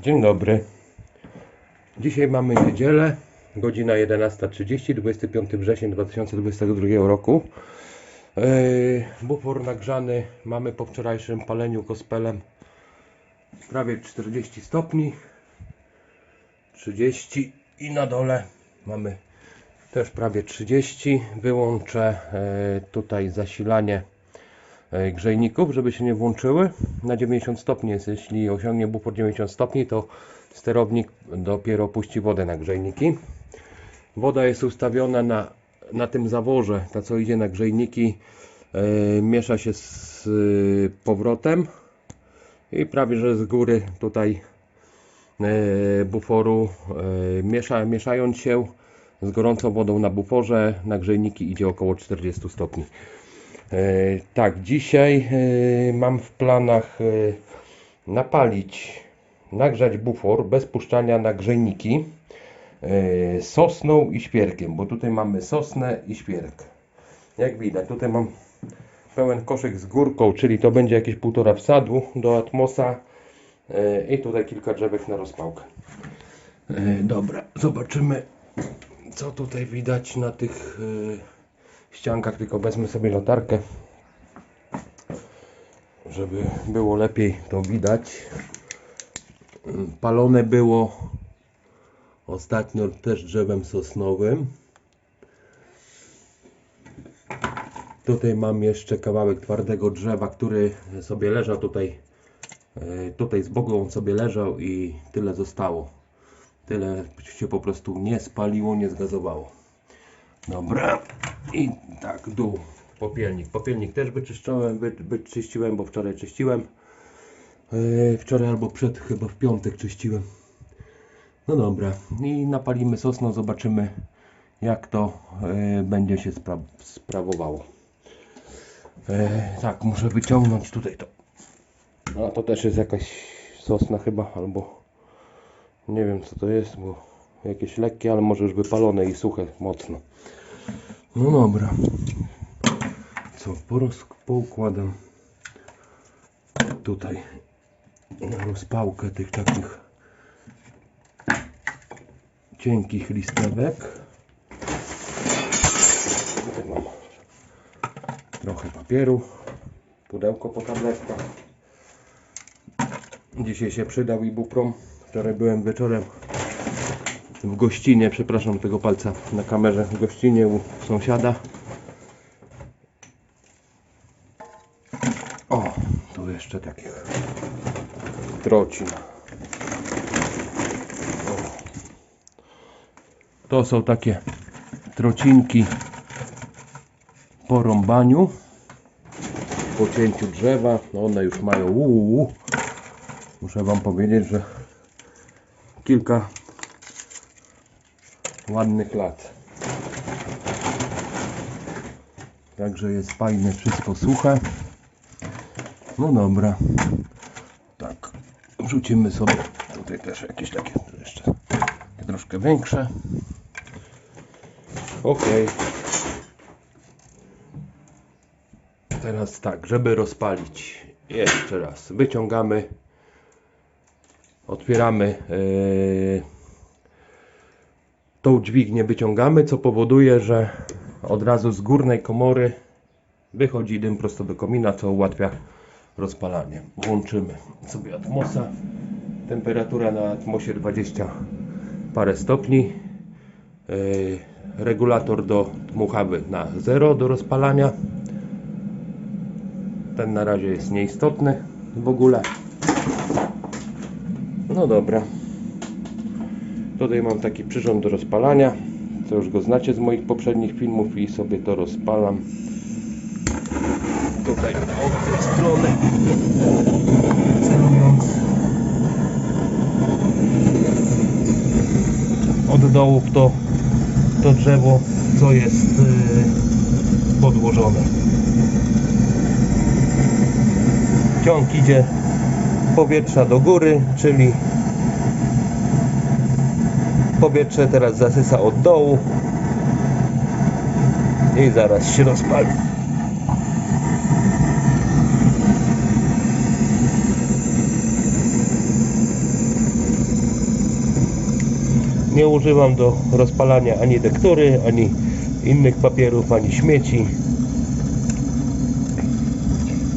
Dzień dobry. Dzisiaj mamy niedzielę, godzina 11.30, 25 września 2022 roku. Yy, bufor nagrzany mamy po wczorajszym paleniu gospelem prawie 40 stopni. 30 i na dole mamy też prawie 30. Wyłączę yy, tutaj zasilanie grzejników, żeby się nie włączyły. Na 90 stopni jest, jeśli osiągnie bufor 90 stopni, to sterownik dopiero puści wodę na grzejniki. Woda jest ustawiona na, na tym zaworze, ta co idzie na grzejniki, e, miesza się z e, powrotem i prawie że z góry tutaj e, buforu e, miesza, mieszając się z gorącą wodą na buforze, na grzejniki idzie około 40 stopni. E, tak, dzisiaj e, mam w planach e, napalić, nagrzać bufor bez puszczania na grzejniki sosną i świerkiem, bo tutaj mamy sosnę i świerk. Jak widać, tutaj mam pełen koszyk z górką, czyli to będzie jakieś półtora wsadu do atmosa i tutaj kilka drzewek na rozpałkę. Dobra, zobaczymy co tutaj widać na tych ściankach, tylko wezmę sobie latarkę, żeby było lepiej to widać. Palone było ostatnio też drzewem sosnowym. Tutaj mam jeszcze kawałek twardego drzewa, który sobie leżał tutaj, e, tutaj z boku on sobie leżał i tyle zostało. Tyle się po prostu nie spaliło, nie zgazowało. Dobra. I tak, dół. Popielnik. Popielnik też wyczyszczałem, wy, wyczyściłem, bo wczoraj czyściłem. Yy, wczoraj albo przed, chyba w piątek czyściłem. No dobra. I napalimy sosno, zobaczymy jak to yy, będzie się spra sprawowało. Yy, tak, muszę wyciągnąć tutaj to. A to też jest jakaś sosna chyba, albo nie wiem co to jest, bo jakieś lekkie, ale może już wypalone i suche mocno. No dobra. Co, poroz, poukładam tutaj na rozpałkę tych takich cienkich listewek. Tutaj mam trochę papieru, pudełko po tabletkach. Dzisiaj się przydał ibuprom. Wczoraj byłem wieczorem w gościnie, przepraszam tego palca na kamerze, w gościnie u sąsiada. O, tu jeszcze takich trocin. O. To są takie trocinki po rąbaniu, po cięciu drzewa. No one już mają uuu. Muszę Wam powiedzieć, że kilka ładnych lat. Także jest fajne, wszystko suche. No dobra. Tak. Wrzucimy sobie tutaj też jakieś takie jeszcze troszkę większe. Ok. Teraz tak, żeby rozpalić jeszcze raz. Wyciągamy otwieramy yy, tą dźwignię wyciągamy, co powoduje, że od razu z górnej komory wychodzi dym prosto do komina, co ułatwia rozpalanie. Włączymy sobie atmosa. Temperatura na atmosie 20 parę stopni. Yy, regulator do dmuchawy na 0 do rozpalania. Ten na razie jest nieistotny w ogóle. No dobra. Tutaj mam taki przyrząd do rozpalania, co już go znacie z moich poprzednich filmów i sobie to rozpalam. Tutaj od tej strony celując od dołu w to, to drzewo, co jest yy, podłożone. Ciąg idzie powietrza do góry, czyli powietrze teraz zasysa od dołu i zaraz się rozpali. Nie używam do rozpalania ani dektury, ani innych papierów, ani śmieci.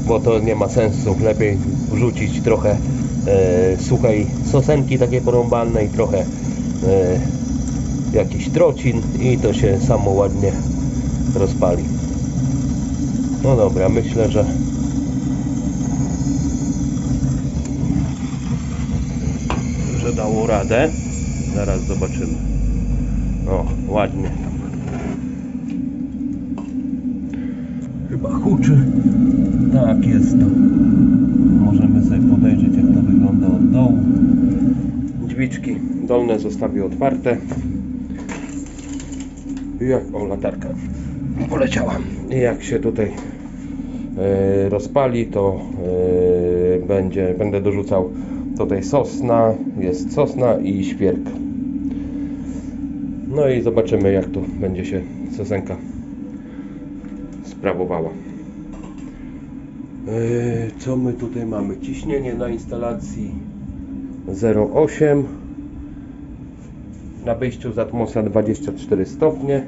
Bo to nie ma sensu. Lepiej wrzucić trochę e, suchej sosenki takiej porąbanej, trochę jakiś trocin i to się samo ładnie rozpali. No dobra, myślę, że że dało radę. Zaraz zobaczymy. O, ładnie. Chyba huczy. Tak jest to. Możemy sobie podejrzeć jak to wygląda od dołu. Drzwiczki dolne zostawię otwarte. Jak, o, latarka poleciała. Jak się tutaj e, rozpali, to e, będzie, będę dorzucał tutaj sosna, jest sosna i świerk. No i zobaczymy jak tu będzie się sosenka sprawowała. E, co my tutaj mamy? Ciśnienie na instalacji 0,8 na wyjściu z atmosa 24 stopnie.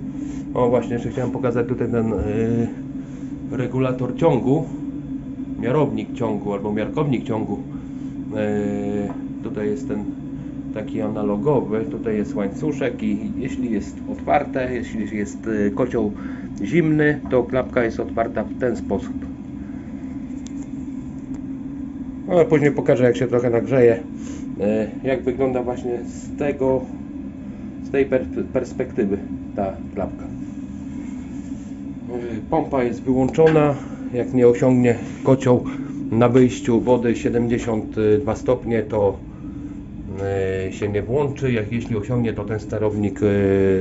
O właśnie, jeszcze chciałem pokazać tutaj ten yy, regulator ciągu, miarownik ciągu albo miarkownik ciągu. Yy, tutaj jest ten taki analogowy, tutaj jest łańcuszek i jeśli jest otwarte, jeśli jest yy, kocioł zimny, to klapka jest otwarta w ten sposób. No, Ale później pokażę jak się trochę nagrzeje, jak wygląda właśnie z tego z tej per perspektywy ta klapka. Yy, Pompa jest wyłączona, jak nie osiągnie kocioł na wyjściu wody 72 stopnie, to yy, się nie włączy. Jak jeśli osiągnie, to ten sterownik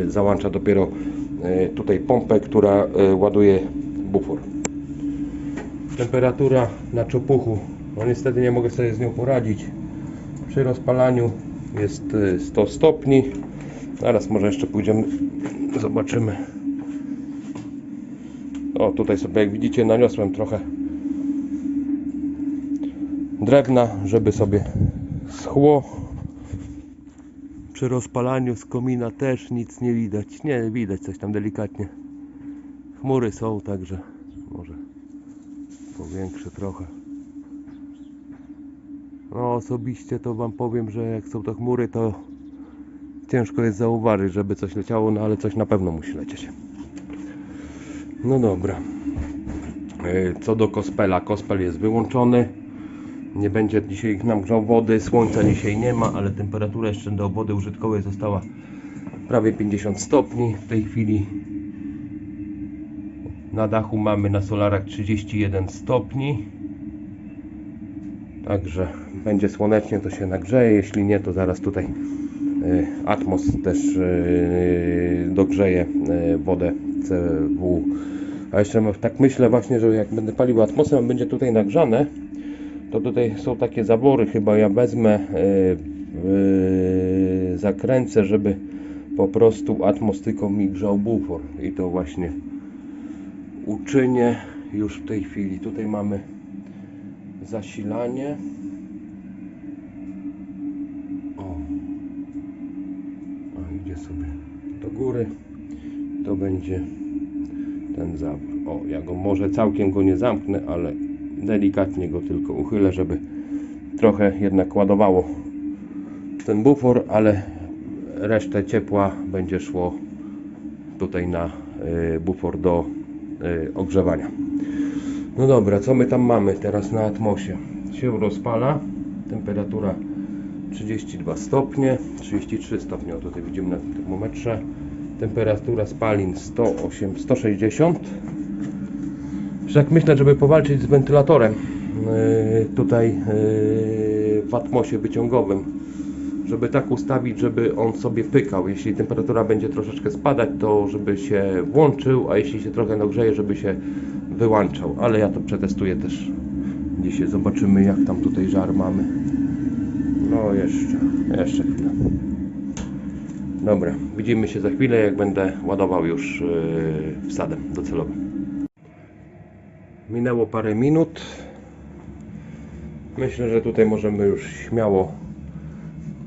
załącza dopiero tutaj pompę, która ładuje bufor. Temperatura na czopuchu, no niestety nie mogę sobie z nią poradzić. Przy rozpalaniu jest yy, 100 stopni. Zaraz może jeszcze pójdziemy, zobaczymy. O, tutaj sobie jak widzicie naniosłem trochę drewna, żeby sobie schło. Przy rozpalaniu z komina też nic nie widać. Nie widać coś tam delikatnie. Chmury są, także może powiększę trochę. No osobiście to wam powiem, że jak są to chmury, to ciężko jest zauważyć, żeby coś leciało, no ale coś na pewno musi lecieć. No dobra. E, Co do kospela, kospel jest wyłączony. Nie będzie dzisiaj nam grzał wody, słońca dzisiaj nie ma, ale temperatura jeszcze do wody użytkowej została prawie 50 stopni. W tej chwili na dachu mamy na solarach 31 stopni. Także będzie słonecznie, to się nagrzeje. Jeśli nie, to zaraz tutaj y, Atmos też y, dogrzeje y, wodę CW. A jeszcze tak myślę właśnie, że jak będę palił Atmosem, będzie tutaj nagrzane, to tutaj są takie zawory, chyba ja wezmę, zakręcę, żeby po prostu Atmos tylko mi grzał bufor i to właśnie uczynię już w tej chwili. Tutaj mamy zasilanie. Będzie ten zawór. O, ja go może całkiem go nie zamknę, ale delikatnie go tylko uchylę, żeby trochę jednak ładowało ten bufor, ale resztę ciepła będzie szło tutaj na y, bufor do y, ogrzewania. No dobra, co my tam mamy teraz na atmosie? Się rozpala, temperatura 32 stopnie, 33 stopnie, o tutaj widzimy na tym termometrze. Temperatura spalin 108, 160. Wszak myślę, żeby powalczyć z wentylatorem yy, tutaj yy, w atmosie wyciągowym, żeby tak ustawić, żeby on sobie pykał. Jeśli temperatura będzie troszeczkę spadać, to żeby się włączył, a jeśli się trochę nagrzeje, żeby się wyłączał. Ale ja to przetestuję też dzisiaj. Zobaczymy jak tam tutaj żar mamy. No jeszcze, jeszcze chwilę. Dobra, widzimy się za chwilę, jak będę ładował już yy, wsadem docelowym. Minęło parę minut. Myślę, że tutaj możemy już śmiało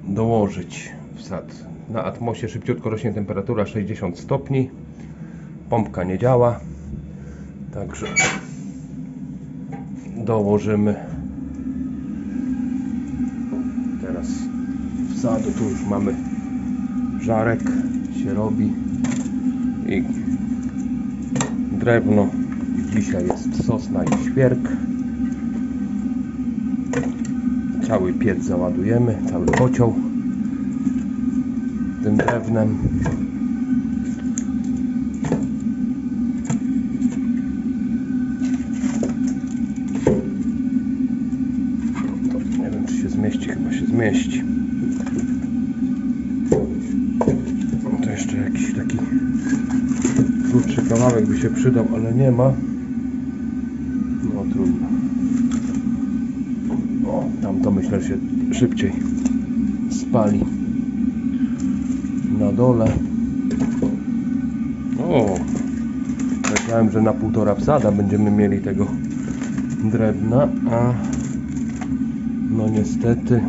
dołożyć wsad. na atmosie szybciutko rośnie temperatura 60 stopni. Pompka nie działa. Także dołożymy teraz wsadu. Tu już mamy żarek się robi i drewno. Dzisiaj jest sosna i świerk. Cały piec załadujemy, cały kocioł tym drewnem. Nie wiem czy się zmieści, chyba się zmieści. Taki krótszy kawałek by się przydał, ale nie ma. No trudno. O, tam to myślę się szybciej spali. Na dole. O! Myślałem, że na półtora wsada będziemy mieli tego drewna, a no niestety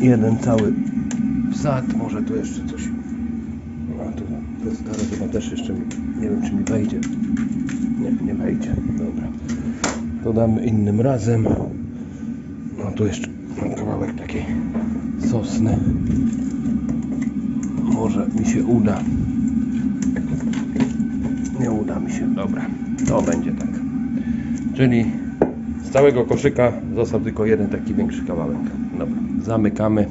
jeden cały wsad, może tu jeszcze coś. A tu to stare chyba też jeszcze nie wiem czy mi wejdzie. Nie, nie wejdzie, dobra. To damy innym razem. No tu jeszcze kawałek takiej sosny. Może mi się uda. Nie uda mi się, dobra. To będzie tak. Czyli z całego koszyka został tylko jeden taki większy kawałek. Dobra, zamykamy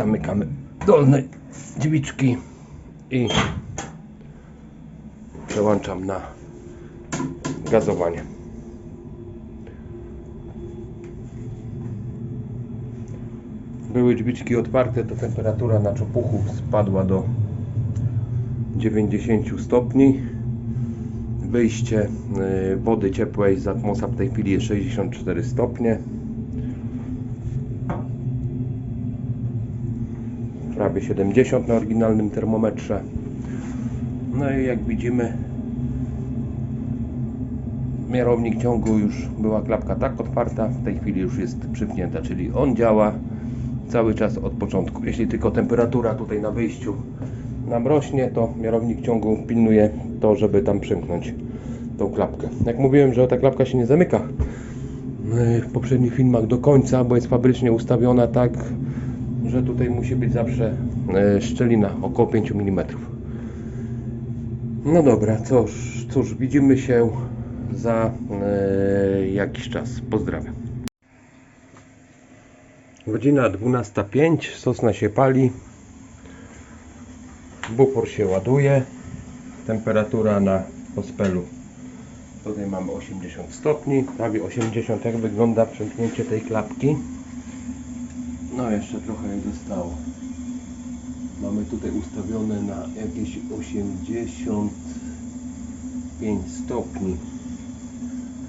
zamykamy dolne drzwiczki i przełączam na gazowanie. Były drzwiczki otwarte, to temperatura na czopuchu spadła do 90 stopni. Wyjście y, wody ciepłej z atmosa w tej chwili jest 64 stopnie. Prawie 70 na oryginalnym termometrze. No i jak widzimy, miarownik ciągu już była klapka tak otwarta, w tej chwili już jest przypnięta, czyli on działa cały czas od początku. Jeśli tylko temperatura tutaj na wyjściu nam rośnie, to miarownik ciągu pilnuje to, żeby tam przymknąć tą klapkę. Jak mówiłem, że ta klapka się nie zamyka w poprzednich filmach do końca, bo jest fabrycznie ustawiona tak, że tutaj musi być zawsze e, szczelina około 5 mm. No dobra, cóż, cóż widzimy się za e, jakiś czas. Pozdrawiam. Godzina 12.05, sosna się pali, bufor się ładuje, temperatura na pospelu tutaj mamy 80 stopni, prawie 80 jak wygląda przemknięcie tej klapki. No jeszcze trochę jej zostało. Mamy tutaj ustawione na jakieś 85 stopni.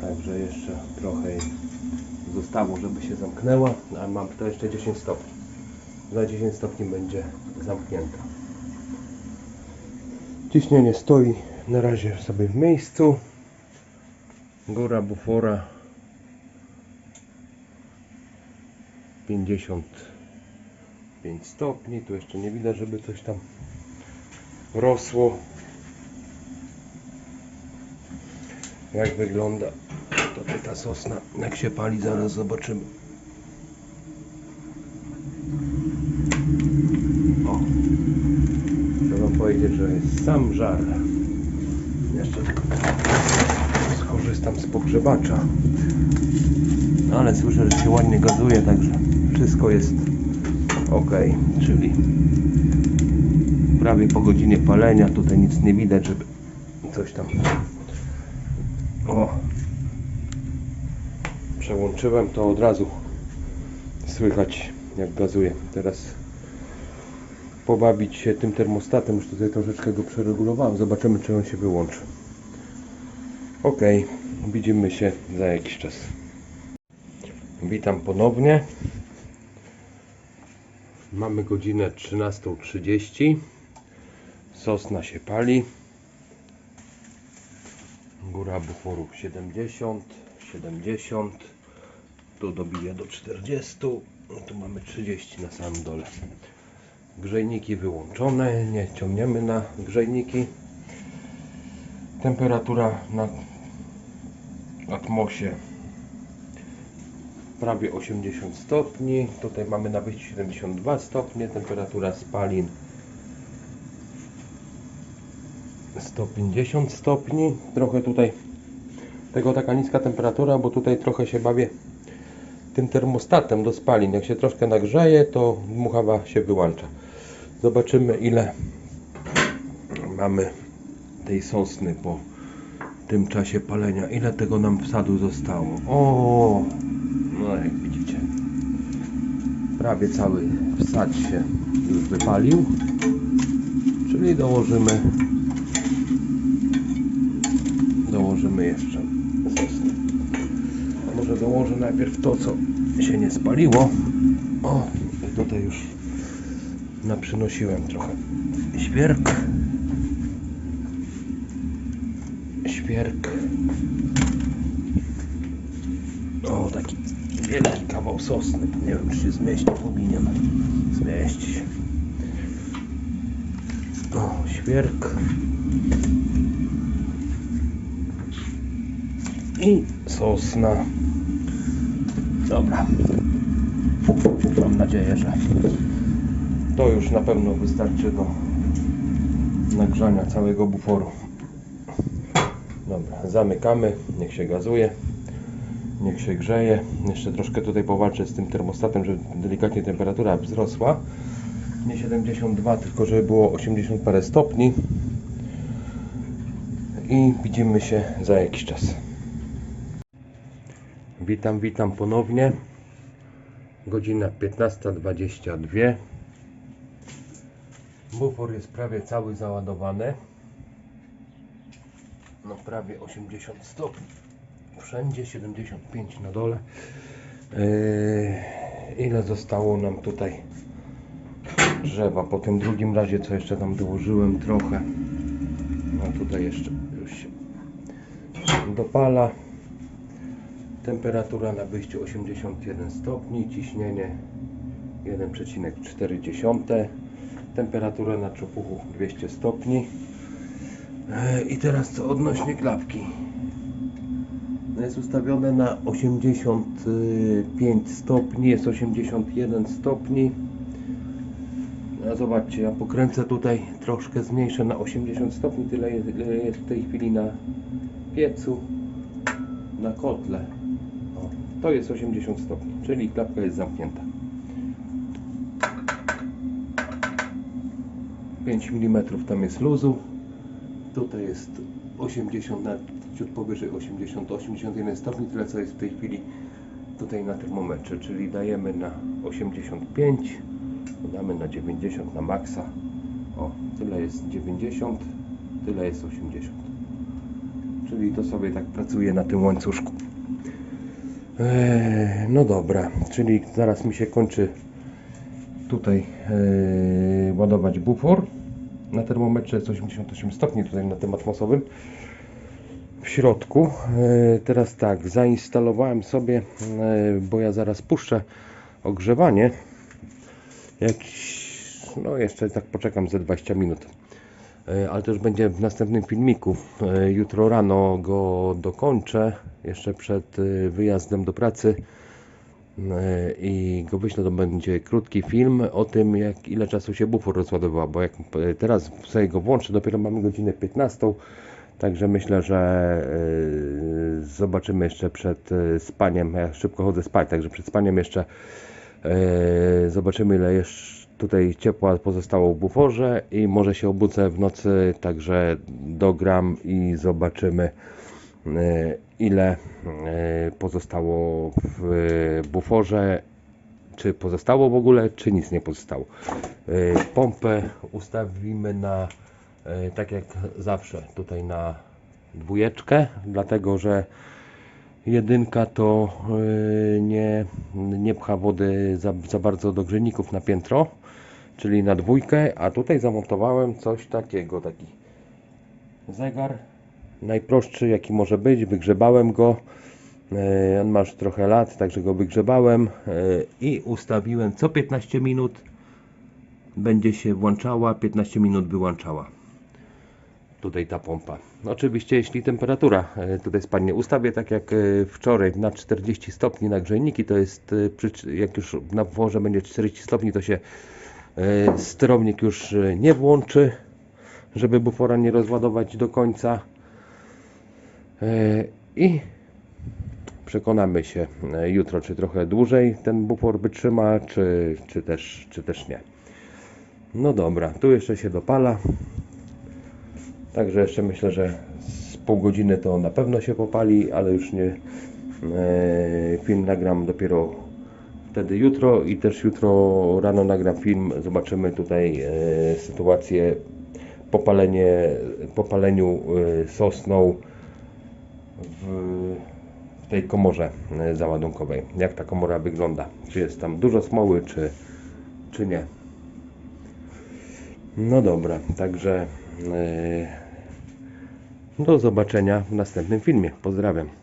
Także jeszcze trochę zostało, żeby się zamknęła. A mam to jeszcze 10 stopni. Za 10 stopni będzie zamknięta. Ciśnienie stoi na razie sobie w miejscu. Góra bufora 55 stopni. Tu jeszcze nie widać, żeby coś tam rosło. Jak wygląda tutaj ta sosna, jak się pali, zaraz zobaczymy. O, trzeba powiedzieć, że jest sam żar. Jeszcze tylko skorzystam z pogrzebacza. No, ale słyszę, że się ładnie gazuje, także wszystko jest ok, czyli prawie po godzinie palenia, tutaj nic nie widać, żeby coś tam o przełączyłem, to od razu słychać jak gazuje. Teraz pobawić się tym termostatem, już tutaj troszeczkę go przeregulowałem, zobaczymy czy on się wyłączy. Ok, widzimy się za jakiś czas. Witam ponownie. Mamy godzinę 13.30. Sosna się pali. Góra buforów 70, 70. Tu dobiję do 40. No tu mamy 30 na samym dole. Grzejniki wyłączone. Nie ciągniemy na grzejniki. Temperatura na atmosie prawie 80 stopni. Tutaj mamy na wyjściu 72 stopnie. Temperatura spalin 150 stopni. Trochę tutaj tego taka niska temperatura, bo tutaj trochę się bawię tym termostatem do spalin. Jak się troszkę nagrzeje, to dmuchawa się wyłącza. Zobaczymy ile mamy tej sosny po tym czasie palenia. Ile tego nam wsadu zostało? O, no jak widzicie, prawie cały wsad się już wypalił. Czyli dołożymy dołożymy jeszcze sosny. Może dołożę najpierw to, co się nie spaliło. O, tutaj już naprzynosiłem trochę świerk. Świerk. O, taki wielki kawał sosny. Nie wiem, czy się zmieści. Powinien. O, świerk. I sosna. Dobra. Mam nadzieję, że to już na pewno wystarczy do nagrzania całego buforu. Dobra, zamykamy, niech się gazuje, niech się grzeje. Jeszcze troszkę tutaj powalczę z tym termostatem, żeby delikatnie temperatura wzrosła. Nie 72, tylko żeby było 80 parę stopni. I widzimy się za jakiś czas. Witam, witam ponownie. Godzina 15.22. Bufor jest prawie cały załadowany. No prawie 80 stopni. Wszędzie 75 na dole. Yy, ile zostało nam tutaj drzewa? Po tym drugim razie, co jeszcze tam dołożyłem trochę. No tutaj jeszcze już się dopala. Temperatura na wyjściu 81 stopni, ciśnienie 1,4. Temperatura na czopuchu 200 stopni. E, I teraz co odnośnie klapki. Jest ustawione na 85 stopni, jest 81 stopni. A zobaczcie, ja pokręcę tutaj troszkę zmniejszę na 80 stopni, tyle jest w tej chwili na piecu, na kotle. O, to jest 80 stopni, czyli klapka jest zamknięta. 5 mm tam jest luzu. Tutaj jest 80, na ciut powyżej 80, 81 stopni, tyle co jest w tej chwili tutaj na termometrze, czyli dajemy na 85, damy na 90 na maksa. O, tyle jest 90, tyle jest 80. Czyli to sobie tak pracuje na tym łańcuszku. Eee, no dobra, czyli zaraz mi się kończy tutaj eee, ładować bufor. Na termometrze jest 88 stopni tutaj na tym atmosowym. W środku. Eee, teraz tak, zainstalowałem sobie, eee, bo ja zaraz puszczę ogrzewanie. Jakiś, no jeszcze tak poczekam ze 20 minut. E, ale to już będzie w następnym filmiku. E, Jutro rano go dokończę, jeszcze przed e, wyjazdem do pracy E, i go wyślę. To będzie krótki film o tym, jak ile czasu się bufor rozładował, bo jak e, teraz sobie go włączę, dopiero mamy godzinę 15. Także myślę, że e, zobaczymy jeszcze przed e, spaniem. Ja szybko chodzę spać, także przed spaniem jeszcze e, zobaczymy, ile jeszcze tutaj ciepła pozostało w buforze i może się obudzę w nocy, także dogram i zobaczymy e, ile e, pozostało w buforze, czy pozostało w ogóle, czy nic nie pozostało. E, Pompę ustawimy na, e, tak jak zawsze, tutaj na dwójeczkę, dlatego że jedynka to e, nie, nie pcha wody za, za bardzo do grzejników na piętro, czyli na dwójkę, a tutaj zamontowałem coś takiego, taki zegar najprostszy jaki może być, wygrzebałem go E, On ma już trochę lat, także go wygrzebałem e, i ustawiłem co 15 minut będzie się włączała, 15 minut wyłączała. Tutaj ta pompa. Oczywiście jeśli temperatura e, tutaj spadnie, ustawię tak jak wczoraj na 40 stopni na grzejniki, to jest jak już na dworze będzie 40 stopni, to się sterownik już nie włączy, żeby bufora nie rozładować do końca. E, I przekonamy się e, jutro, czy trochę dłużej ten bufor wytrzyma, czy, czy, też, czy też nie. No dobra, tu jeszcze się dopala. Także jeszcze myślę, że z pół godziny to na pewno się popali, ale już nie. E, film nagram dopiero wtedy jutro i też jutro rano nagram film. Zobaczymy tutaj sytuację popalenie, popaleniu sosną w, tej komorze e, załadunkowej. Jak ta komora wygląda? Czy jest tam dużo smoły, czy, czy nie? No dobra, także e, do zobaczenia w następnym filmie. Pozdrawiam.